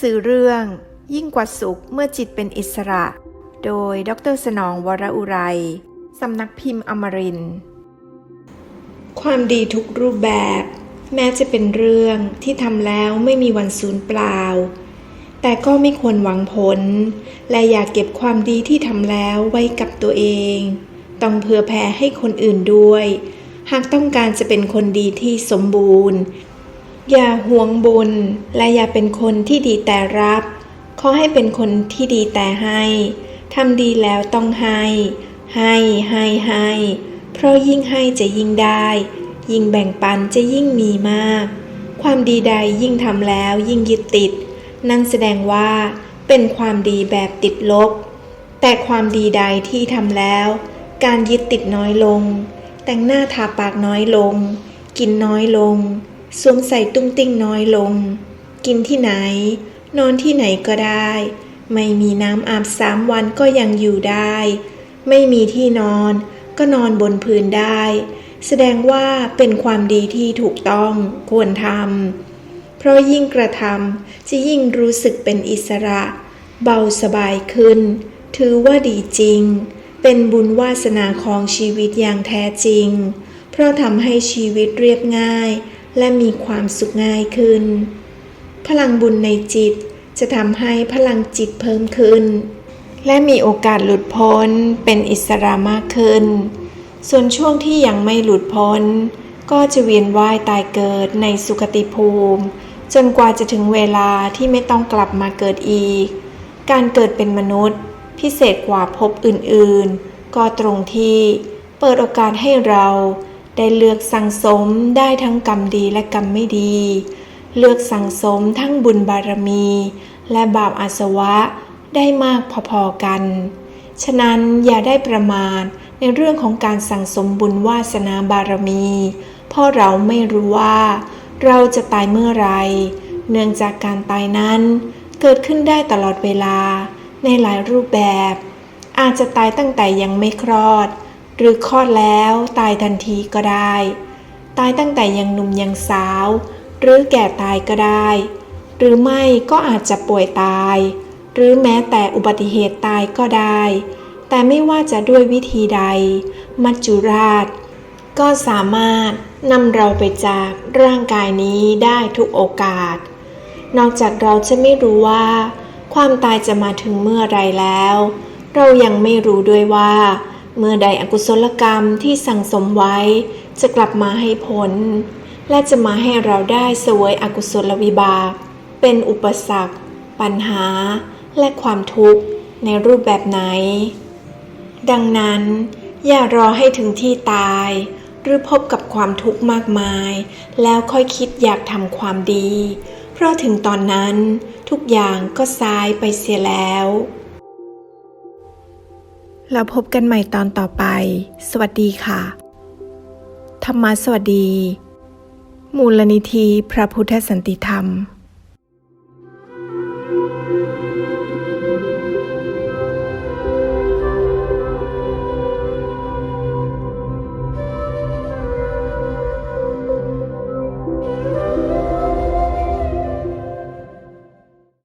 สือเรื่อง ยิ่งกว่าสุขเมื่อจิตเป็นอิสระ โดยดรสนองวรอุไรสำนักพิมพ์อมริน ความดีทุกรูปแบบ แม้จะเป็นเรื่องที่ทำแล้วไม่มีวันสูญเปล่า แต่ก็ไม่ควรหวังผล และอย่าเก็บความดีที่ทำแล้วไว้กับตัวเอง ต้องเผื่อแผ่ให้คนอื่นด้วย หากต้องการจะเป็นคนดีที่สมบูรณ์ อย่าห่วงบุญ และอย่าเป็นคนที่ดีแต่รับ ขอให้เป็นคนที่ดีแต่ให้ทำดีแล้วต้องให้ ให้ให้ให้ เพราะยิ่งให้จะยิ่งได้ ยิ่งแบ่งปันจะยิ่งมีมาก ความดีใดยิ่งทำแล้วยิ่งยึดติด นั่นแสดงว่าเป็นความดีแบบติดลบ แต่ความดีใดที่ทำแล้ว การยึดติดน้อยลง แต่งหน้าทาปากน้อยลง กินน้อยลง สวมใส่ตุ้งติ้งน้อยลง กินที่ไหน นอนที่ไหนก็ได้ ไม่มีน้ำอาบสามวันก็ยังอยู่ได้ ไม่มีที่นอนก็นอนบนพื้นได้ แสดงว่าเป็นความดีที่ถูกต้องควรทำเพราะยิ่งกระทำจะยิ่งรู้สึกเป็นอิสระ เบาสบายขึ้น ถือว่าดีจริง เป็นบุญวาสนาของชีวิตอย่างแท้จริง เพราะทำให้ชีวิตเรียบง่าย และมีความสุขง่ายขึ้น พลังบุญในจิตจะทำให้พลังจิตเพิ่มขึ้น และมีโอกาสหลุดพ้นเป็นอิสระมากขึ้น ส่วนช่วงที่ยังไม่หลุดพ้น ก็จะเวียนว่ายตายเกิดในสุคติภูมิ จนกว่าจะถึงเวลาที่ไม่ต้องกลับมาเกิดอีก การเกิดเป็นมนุษย์ พิเศษกว่าภพอื่นๆ ก็ตรงที่เปิดโอกาสให้เรา ได้เลือกสั่งสมได้ทั้งกรรมดีและกรรมไม่ดี เลือกสั่งสมทั้งบุญบารมี และบาปอาสวะได้มากพอๆกัน ฉะนั้นอย่าได้ประมาทในเรื่องของการสั่งสมบุญวาสนาบารมี เพราะเราไม่รู้ว่า เราจะตายเมื่อไร เนื่องจากการตายนั้นเกิดขึ้นได้ตลอดเวลาในหลายรูปแบบ อาจจะตายตั้งแต่ยังไม่คลอด หรือคลอดแล้วตายทันทีก็ได้ ตายตั้งแต่ยังหนุ่มยังสาว หรือแก่ตายก็ได้ หรือไม่ก็อาจจะป่วยตาย หรือแม้แต่อุบัติเหตุตายก็ได้ แต่ไม่ว่าจะด้วยวิธีใด มัจจุราช ก็สามารถนำเราไปจากร่างกายนี้ได้ทุกโอกาส นอกจากเราจะไม่รู้ว่า ความตายจะมาถึงเมื่อไรแล้ว เรายังไม่รู้ด้วยว่า เมื่อใดอกุศลกรรมที่สั่งสมไว้ จะกลับมาให้ผล และจะมาให้เราได้เสวยอกุศลวิบาก เป็นอุปสรรค ปัญหา และความทุกข์ในรูปแบบไหน ดังนั้น อย่ารอให้ถึงที่ตาย หรือพบกับความทุกข์มากมาย แล้วค่อยคิดอยากทำความดี เพราะถึงตอนนั้นทุกอย่างก็สายไปเสียแล้ว แล้วพบกันใหม่ตอนต่อไป สวัสดีค่ะ ธรรมสวัสดี มูลนิธิพระพุทธสันติธรรม